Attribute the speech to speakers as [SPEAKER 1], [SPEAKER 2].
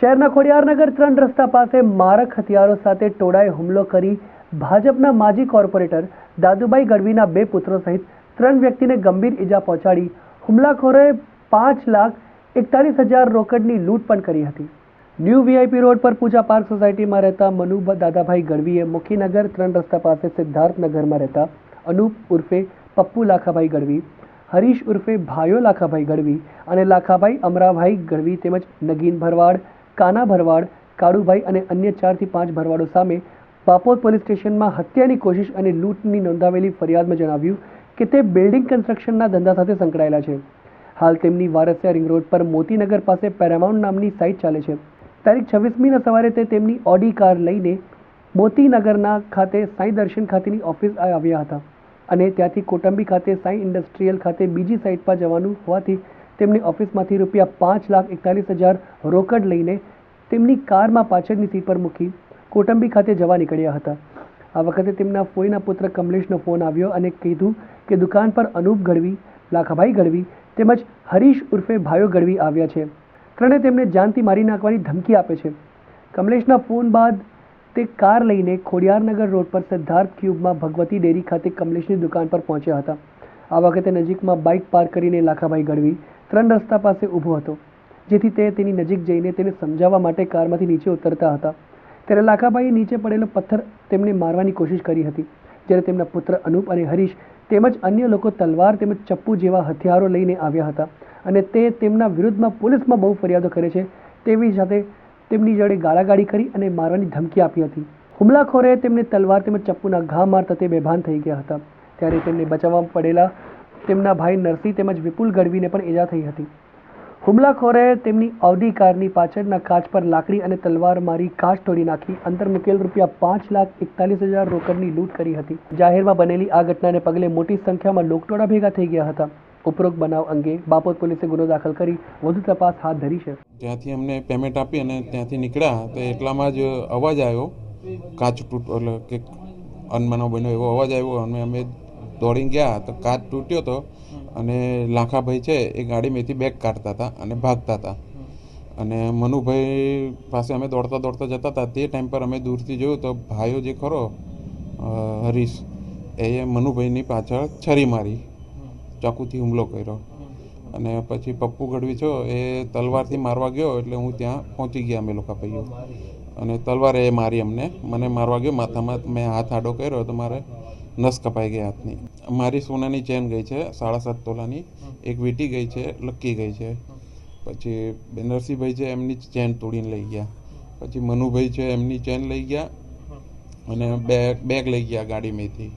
[SPEAKER 1] શહેરના ખોડિયારનગર ત્રણ રસ્તા પાસે મારક હથિયારો સાથે ટોળાએ હુમલો કરી ભાજપના માજી કોર્પોરેટર દાદુભાઈ ગઢવીના બે પુત્રો સહિત ત્રણ વ્યક્તિને ગંભીર ઈજા પહોંચાડી હુમલાખોરોએ પાંચ લાખ એકતાલીસ હજાર રોકડની લૂંટ પણ કરી હતી. ન્યૂ વીઆઈપી રોડ પર પૂજા પાર્ક સોસાયટીમાં રહેતા મનુ દાદાભાઈ ગઢવીએ મુખીનગર ત્રણ રસ્તા પાસે સિદ્ધાર્થનગરમાં રહેતા અનુપ ઉર્ફે પપ્પુ લાખાભાઈ ગઢવી, હરીશ ઉર્ફે ભાયો લાખાભાઈ ગઢવી અને લાખાભાઈ અમરાભાઈ ગઢવી તેમજ નગીન ભરવાડ કાના ભરવાડ, કાળુભાઈ અને અન્ય ચારથી પાંચ ભરવાડો સામે બાપોદ પોલીસ સ્ટેશનમાં હત્યાની કોશિશ અને લૂંટની નોંધાવેલી ફરિયાદમાં જણાવ્યું કે તે બિલ્ડિંગ કન્સ્ટ્રક્શનના ધંધા સાથે સંકળાયેલા છે. હાલ તેમની વારસિયા રિંગ રોડ પર મોતીનગર પાસે પેરામાઉન્ટ નામની સાઇટ ચાલે છે. તારીખ છવ્વીસમીના સવારે તે તેમની ઓડી કાર લઈને મોતીનગરના ખાતે સાંઈ દર્શન ખાતેની ઓફિસ આવ્યા હતા અને ત્યાંથી કોટંબી ખાતે સાંઈ ઇન્ડસ્ટ્રીયલ ખાતે બીજી સાઇટ પર જવાનું હોવાથી તેમની ઓફિસમાંથી રૂપિયા પાંચ લાખ એકતાલીસ હજાર રોકડ લઈને તેમની કારમાં પાછળની સીટ પર મૂકી કોટંબી ખાતે જવા નીકળ્યા હતા. આ વખતે તેમના ફોઈના પુત્ર કમલેશનો ફોન આવ્યો અને કીધું કે દુકાન પર અનુપ ગઢવી, લાખાભાઈ ગઢવી તેમજ હરીશ ઉર્ફે ભાયો ગઢવી આવ્યા છે. ત્રણે તેમને જાનથી મારી નાખવાની ધમકી આપે છે. કમલેશના ફોન બાદ તે કાર લઈને ખોડિયારનગર રોડ પર સિદ્ધાર્થ ક્યુબમાં ભગવતી ડેરી ખાતે કમલેશની દુકાન પર પહોંચ્યા હતા. આ વખતે નજીકમાં બાઇક પાર્ક કરીને લાખાભાઈ ગઢવી ત્રણ રસ્તા પાસે ઊભો હતો, જેથી તે તેની નજીક જઈને તેને સમજાવવા માટે કારમાંથી નીચે ઉતરતા હતા. ત્યારે લાખાભાઈએ નીચે પડેલો પથ્થર તેમને મારવાની કોશિશ કરી હતી. જ્યારે તેમના પુત્ર અનુપ અને હરીશ તેમજ અન્ય લોકો તલવાર તેમજ ચપ્પુ જેવા હથિયારો લઈને આવ્યા હતા અને તે તેમના વિરુદ્ધમાં પોલીસમાં બહુ ફરિયાદો કરે છે તેવી સાથે તેમની જોડે ગાળાગાળી કરી અને મારવાની ધમકી આપી હતી. હુમલાખોરે તેમને તલવાર તેમજ ચપ્પુના ઘા મારતા તે બેભાન થઈ ગયા હતા. ત્યારે તેમને બચાવવા પડેલા તેમના ભાઈ નરસિંહ તેમજ વિપુલ ગઢવીને પણ ઈજા થઈ હતી. હુમલાખોરે તેમની ઓડી કારની પાછળના કાચ પર લાકડી અને તલવાર મારી કાચ તોડી નાખી. અંતર મુકેલ રૂપિયા પાંચ લાખ એકતાલીસ હજાર રોકડની લૂંટ કરી હતી. જાહેરમાં બનેલી આ ઘટનાને પગલે મોટી સંખ્યામાં લોકટોળા ભેગા થઈ ગયા હતા. ઉપરોક્ત બનાવ અંગે બાપોદ પોલીસે ગુનો દાખલ કરી વધુ તપાસ હાથ ધરી છે.
[SPEAKER 2] ત્યાંથી અમને પેમેન્ટ આપી અને ત્યાંથી નીકળ્યા, તો એટલામાં જ અવાજ આવ્યો. કાચ તૂટ એટલે કે અનમાનો બન્યો એવો અવાજ આવ્યો. અને અમે દોડીને ગયા તો કાચ તૂટ્યો હતો અને લાખાભાઈ છે એ ગાડી મેથી બેગ કાઢતા હતા અને ભાગતા હતા. અને મનુભાઈ પાસે અમે દોડતા દોડતા જતા હતા. તે ટાઈમ પર અમે દૂરથી જોયું તો ભાઈઓ જે ખરો હરીશ એ મનુભાઈની પાછળ છરી મારી ચાકુથી હુમલો કર્યો. અને પછી પપ્પુ ગઢવી છો એ તલવારથી મારવા ગયો એટલે હું ત્યાં પહોંચી ગયા અમે લોકો ભાઈઓ. અને તલવાર એ મારી અમને મને મારવા ગયો માથામાં મેં હાથ આડો કર્યો તો મારે નસ કપાઈ ગઈ હાથની. મારી સોનાની ચેન ગઈ છે, સાડા સાત તોલાની. એક વીટી ગઈ છે લક્કી ગઈ છે. પછી બેનરસિંહભાઈ છે, એમની ચેન તોડીને લઈ ગયા. પછી મનુભાઈ છે, એમની ચેન લઈ ગયા. અને બેગ બેગ લઈ ગયા ગાડીમાંથી.